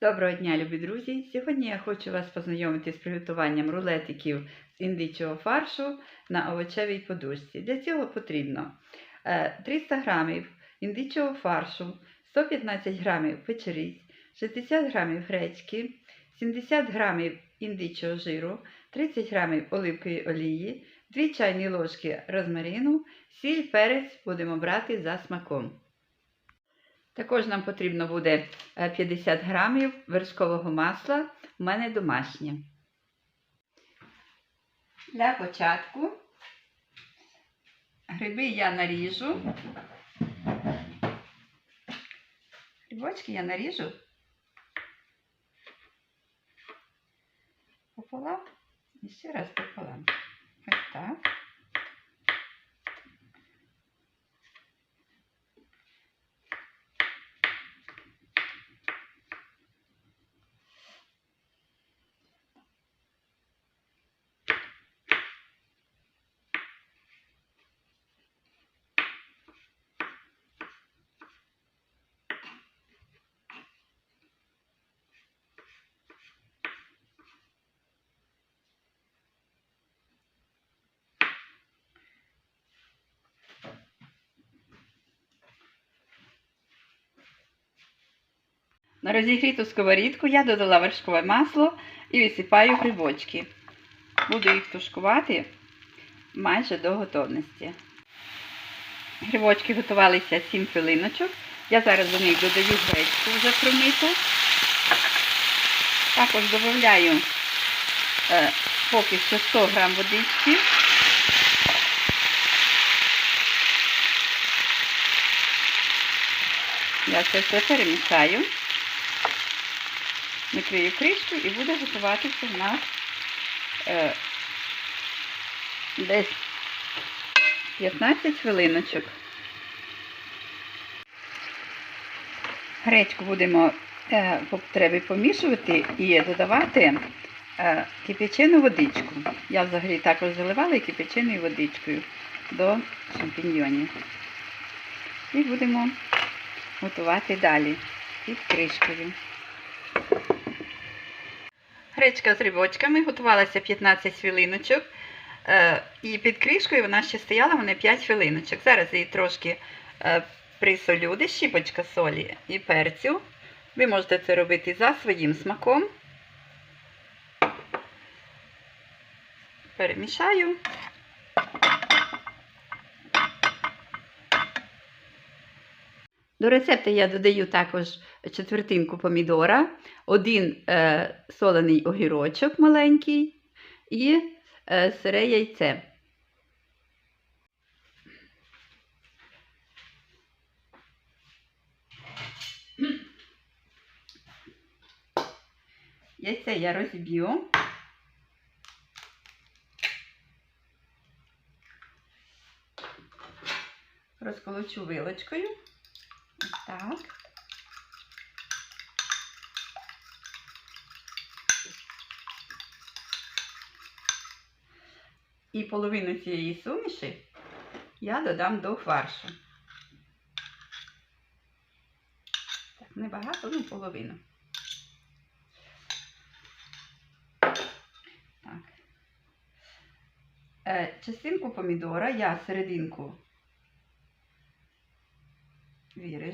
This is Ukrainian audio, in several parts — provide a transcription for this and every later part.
Доброго дня, любі друзі! Сьогодні я хочу вас познайомити з приготуванням рулетиків з індичого фаршу на овочевій подушці. Для цього потрібно е, 300 г індичого фаршу, 115 г печериць, 60 г гречки, 70 г індичого жиру, 30 г оливкової олії, 2 чайні ложки розмарину, сіль, перець будемо брати за смаком. Також нам потрібно буде е, 50 грамів вершкового масла, у мене домашнє. Для початку гриби я наріжу. Грибочки я наріжу пополам і ще раз пополам. Ось так. На розігріту сковорідку я додала вершкове масло і висипаю грибочки. Буду їх тушкувати майже до готовності. Грибочки готувалися 7 хвилиночок. Я зараз до них додаю гречку вже промиту. Також додаю е, поки що 100 грам водички. Я це все перемішаю. Накрию кришку і буде готуватися в нас е, десь 15 хвилиночок. Гречку будемо е, по потребі помішувати і додавати е, кип'ячену водичку. Я взагалі також заливала і кип'яченою водичкою до шампіньйонів. І будемо готувати далі під кришкою. Гречка з рибочками готувалася 15 хвилиночок. Е, І під кришкою вона ще стояла вони 5 хвилиночок. Зараз її трошки е, присолю, де щіпочка солі і перцю. Ви можете це робити за своїм смаком. Перемішаю. До рецепту я додаю також четвертинку помідора, один е, солений огірочок маленький і е, сире яйце. Яйце я розіб'ю. Розколочу вилочкою. Так. І половину цієї суміші я додам до фаршу. Так, небагато, ну половину. Так. Е, частинку помідора я серединку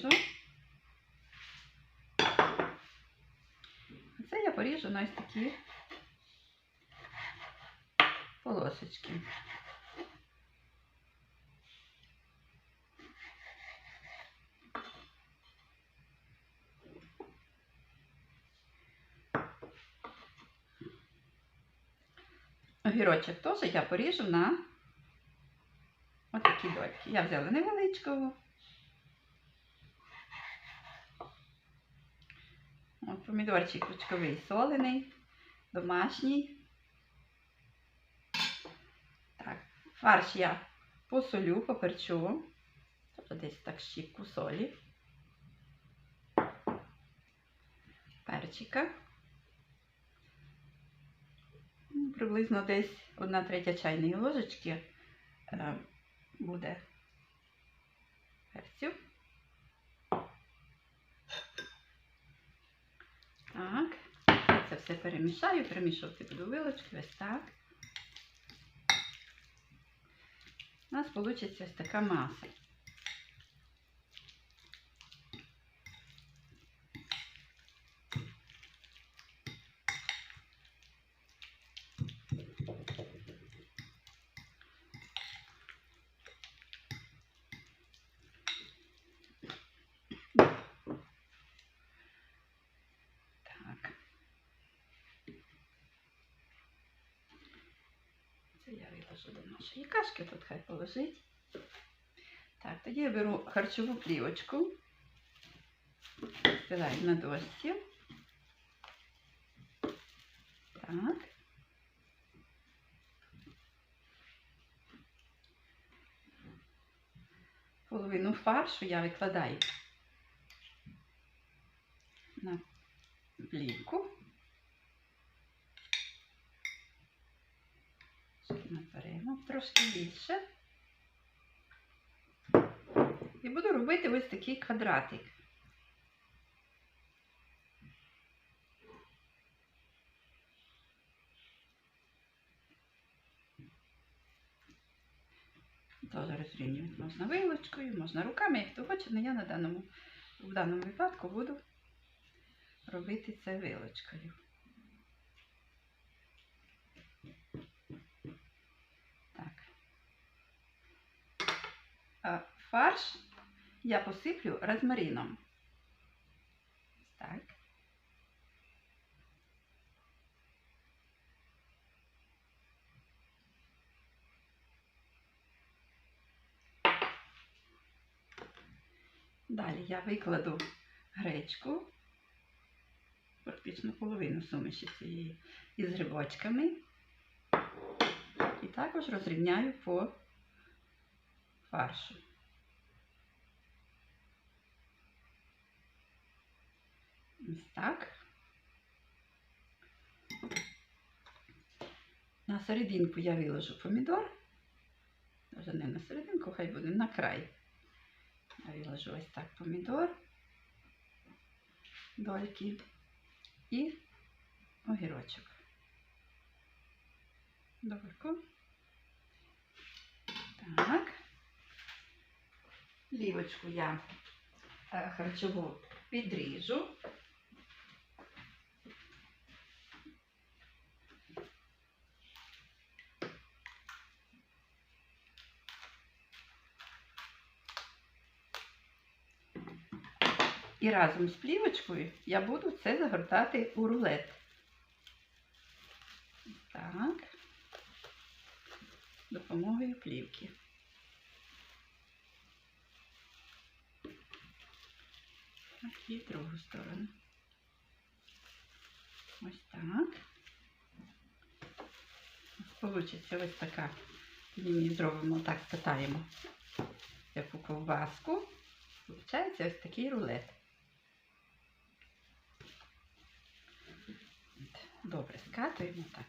виріжу. Це я поріжу на ось такі полосочки. Огірочок теж я поріжу на отакі дольки. Я взяла невеличкого. Помідорчик ручковий солений, домашній. Так, фарш я посолю, поперчу. Тобто десь так щіпку солі. Перчика. Ну, Приблизно десь 1 третя чайної ложечки е, буде перцю. Все перемішаю, перемішувати буду вилочки, ось так. У нас вийде ось така маса. Так. Це до нашої кашки, тут хай положить. Так, тоді я беру харчову плівочку, стилаю на дошці. Так. Половину фаршу я викладаю на плівку. Трошки наперемо, трошки більше. І буду робити ось такий квадратик. Теж розрівнювати можна вилочкою, можна руками, як хто хоче, але я на даному, в даному випадку буду робити це вилочкою. Так. А фарш я посиплю розмарином. Так. Далі я викладу гречку, практично половину суміші цієї із грибочками. І також розрівняю по фаршу. Ось так. На серединку я виложу помідор. Даже не на серединку, хай буде на край. Я виложу ось так помідор, дольки і огірочок. Добрко. Так. Лівочку я е, харчову підріжу. І разом з плівочкою я буду це загортати у рулет. Так. Допомогою плівки. І другу сторону. Ось так. Получиться ось така. Ми зробимо так, скатаємо яку ковбаску. Получається ось такий рулет. Добре, скатуємо так.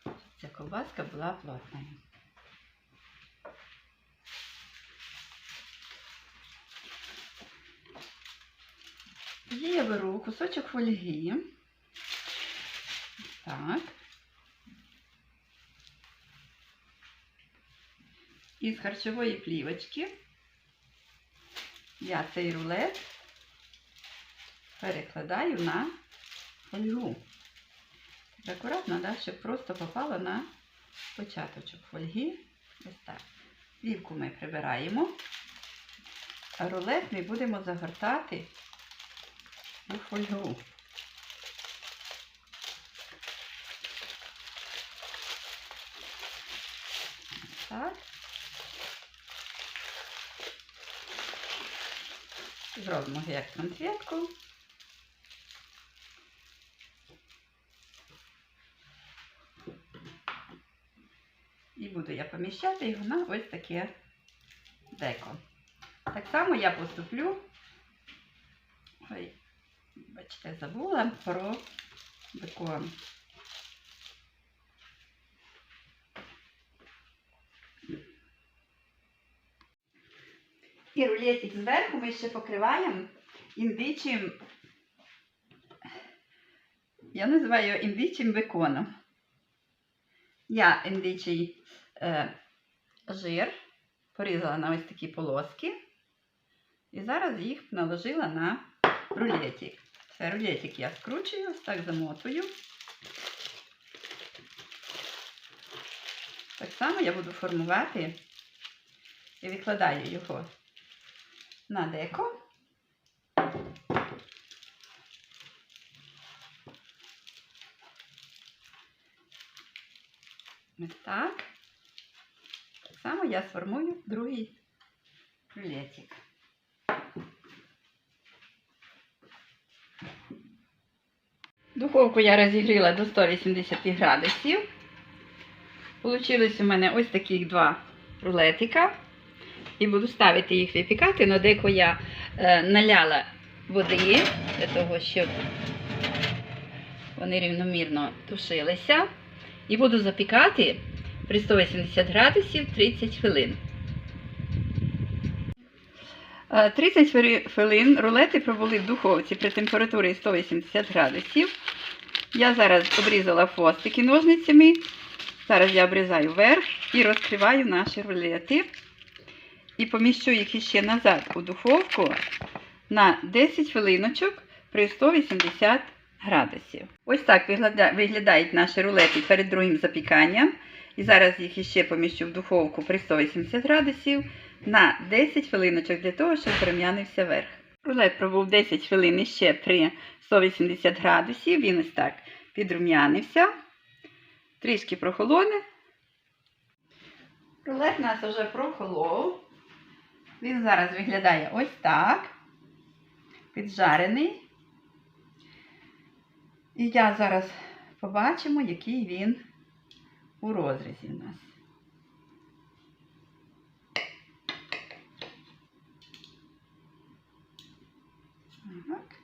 щоб Ця ковбаска була плотною. Тоді я беру кусочок фольги. Так. Із харчової плівочки я цей рулет перекладаю на фольгу. Так акуратно, да, щоб просто попало на початочок фольги. Ось так. Плівку ми прибираємо, а рулет ми будемо загортати у фольгу. Так. Зробимо як конфетку. І буду я поміщати його на ось таке деко. Так само я поступлю. Ой, бачите, забула про бекон. І рулетик зверху ми ще покриваємо індичим, я називаю його індичим беконом. Я індичий е, жир порізала на ось такі полоски. І зараз їх наложила на рулетик. Рулетик я скручую, так замотую. Так само я буду формувати і викладаю його на деко. Ось так. Так само я сформую другий рулетик. Духовку я розігріла до 180 градусів. Получилось у мене ось таких два рулетика. І буду ставити їх випікати, но деко я е, наляла води для того, щоб вони рівномірно тушилися. І буду запікати при 180 градусів 30 хвилин. Е, 30 хвилин рулети пробули в духовці при температурі 180 градусів. Я зараз обрізала хвостики ножницями. Зараз я обрізаю верх і розкриваю наші рулети. І поміщу їх іще назад у духовку на 10 хвилиночок при 180 градусів. Ось так виглядають наші рулети перед другим запіканням. І зараз їх іще поміщу в духовку при 180 градусів на 10 хвилиночок для того, щоб порум'янився верх. Рулет пробув 10 хвилин іще при 180 градусів. Він ось так підрум'янився. Трішки прохолоне. Рулет нас вже прохолов. Він зараз виглядає ось так. Піджарений. І я зараз побачимо, який він у розрізі у нас. Так.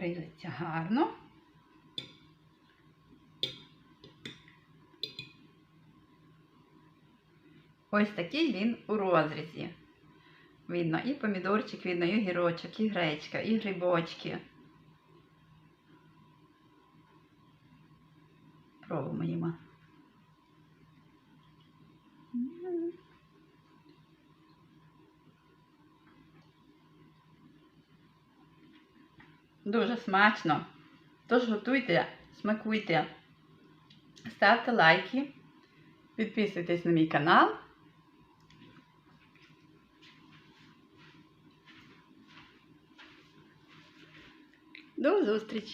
Різаться гарно. Ось такий він у розрізі. Видно і помідорчик, видно, і огірочок, і гречка, і грибочки. Пробуємо. Дуже смачно. Тож готуйте, смакуйте, ставте лайки, підписуйтесь на мій канал. До зустрічі!